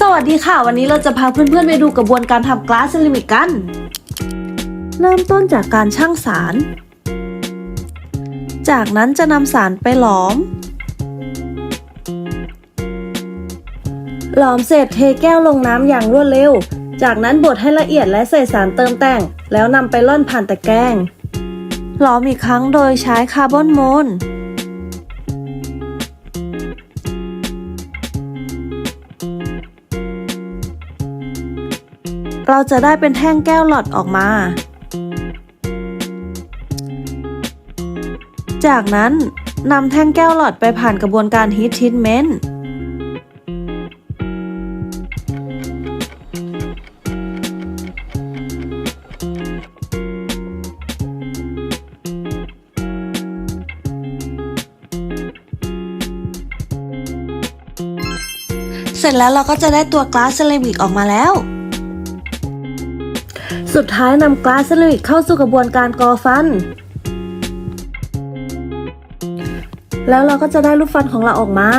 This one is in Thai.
สวัสดีค่ะ วันนี้เราจะพาเพื่อนๆไปดูกระบวนการทำกลาสเซรามิกกัน เริ่มต้นจากการช่างสาร จากนั้นจะนำสารไปหลอม หลอมเสร็จเทแก้วลงน้ำอย่างรวดเร็ว จากนั้นบดให้ละเอียดและใส่สารเติมแต่ง แล้วนำไปร่อนผ่านตะแกรงหลอมอีกครั้งโดยใช้คาร์บอนโมน เราจะได้เป็นแท่งแก้วหลอดออกมา จากนั้นนำแท่งแก้วหลอดไปผ่านกระบวนการฮีททิทเมนต์เสร็จแล้วเราก็จะได้ตัวกลาสเซรามิกออกมาแล้ว สุดท้ายนำกลาสซิลิกเข้าสู่กระบวนการกอฟัน แล้วเราก็จะได้รูปฟันของเราออกมา